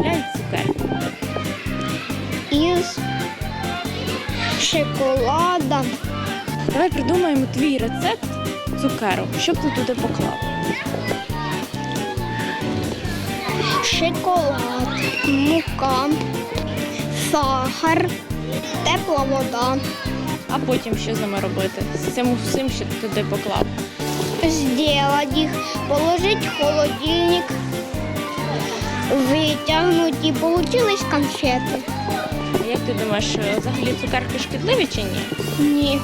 купляють цукерку. Із шоколада. Давай придумаємо твій рецепт цукеру. Що б ти туди поклав? Шоколад, мука, сахар, тепла вода. А потім що з ними робити? З цим всім що ти туди поклав? Зділати їх, положити в холодильник вытягнуть и получились конфеты. А як ти думаєш, взагалі цукерки шкідливі чи ні? Ні.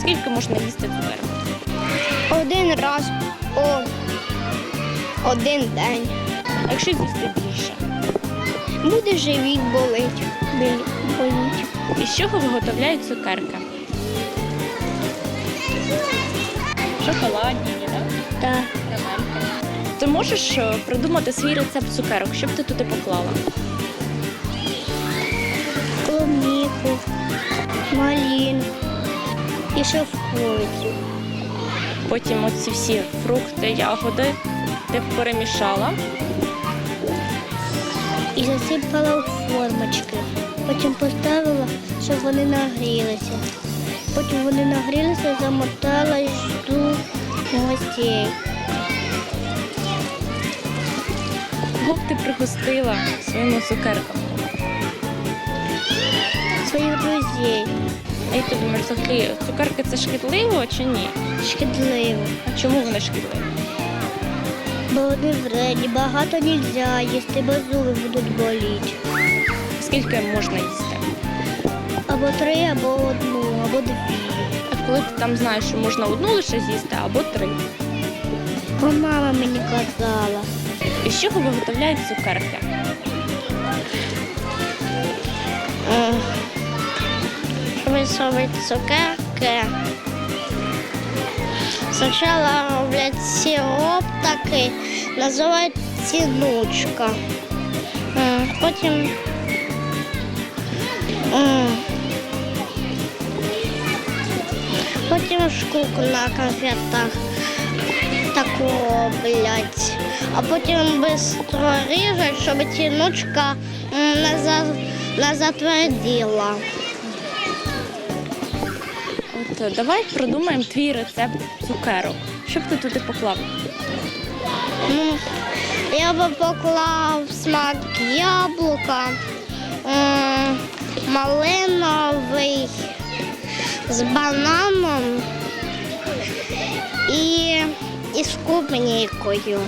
Скільки можна їсти цукерок? Один раз о один день. А якщо з'їсти більше? Буде живіт болить. Біль- боліть. Із чого виготовляють цукерки? Шоколадні, так? Так. Карамельки. Ти можеш е, придумати свій рецепт цукерок, що б ти туди поклала? Клубнику, малину і шовковицю. Потім оці всі фрукти, ягоди ти б перемішала. І засипала у формочки. Потім поставила, щоб вони нагрілися. Потім вони нагрілися, замотала і жду гостей. Кого б ти пригостила своїми цукерками? Своїх друзей. А як ти думаєш, взагалі цукерки це шкідливо чи ні? Шкідливо. А чому вони шкідливі? Бо вони вредні, багато не можна їсти, бо зуби будуть боліти. Скільки можна їсти? Або три, або одну, або дві. А коли ти там знаєш, що можна одну лише з'їсти або три? Бо мама мені казала. Із чого виготовляють цукерки? Висовують цукерки. Спочатку роблять сироп такий, називають тінучка. М, Потім потім шкурку на конфетах таку роблять, а потім швидко ріжуть, щоб тінучка не, за, не затверділа. От е, давай придумаємо твій рецепт цукерок. Що б ти туди поклав? Ну, я би поклав смак яблука, малиновий з бананом і, і з клубнікою.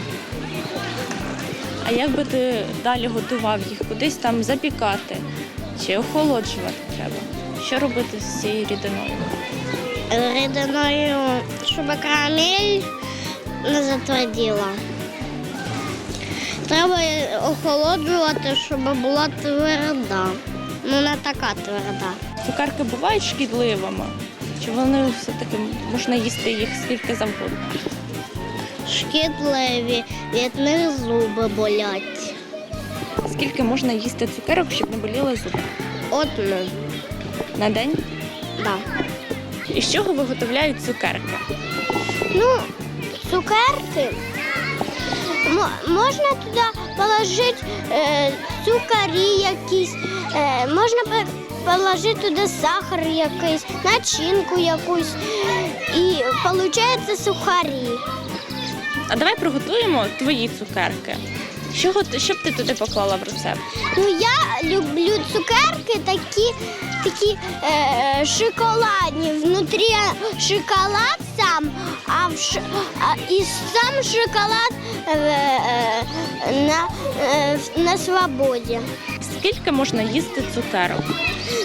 А як би ти далі готував їх? Кудись там запікати чи охолоджувати треба? Що робити з цією рідиною? Рідиною, щоб карамель не затверділа. Треба охолоджувати, щоб була тверда. Ну, не така тверда. Цукерки бувають шкідливими? Чи вони все-таки можна їсти їх скільки завгодно? Шкідливі, від них зуби болять. Скільки можна їсти цукерок, щоб не боліли зуби? Одну. На день? Так. Да. Із чого виготовляють цукерки? Ну, цукерки. Можна туди положити е, цукарі якісь, е, можна положити туди сахар якийсь, начинку якусь. І виходить сухарі. А давай приготуємо твої цукерки. Що, що б ти туди поклала в рецепт? Ну, я люблю цукерки такі, такі е, шоколадні. Внутрі шоколад сам, а, в ш, а і сам шоколад е, е, на, е, на свободі. Скільки можна їсти цукерок?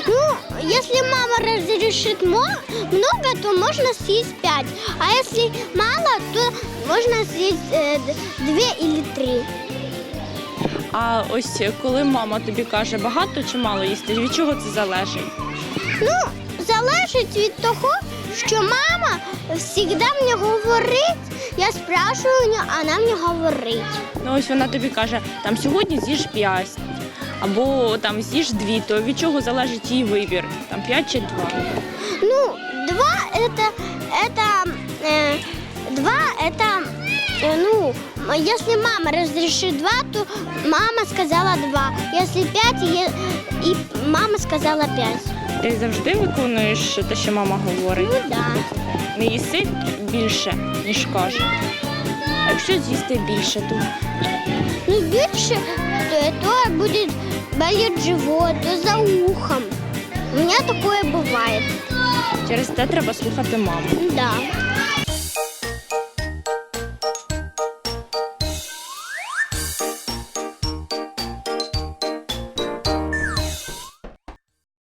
Ну, если мама разрешит мо- много, то можно съесть пять. А если мало, то можно съесть э, д- две или три. А ось коли мама тобі каже багато чи мало їсти, від чого це залежить? Ну, залежить від того, що мама завжди мені говорить. Я спрашиваю у нее, а вона мені говорить. Ну ось вона тобі каже, там сьогодні з'їж 5, або там з'їж 2, то від чого залежить її вибір? Там 5 чи 2? Ну, два это, это, э, два это, э, ну, если мама разрешит два, то мама сказала два. Если пять, е- и мама сказала пять. Ти завжди виконуєш те, що мама говорить. Ну да. Не їси більше, ніж каже. А якщо з'їсти більше, то Ну більше, то, то будет болеть живот, то за ухом. У меня такое бывает. через те треба слухати маму. Да.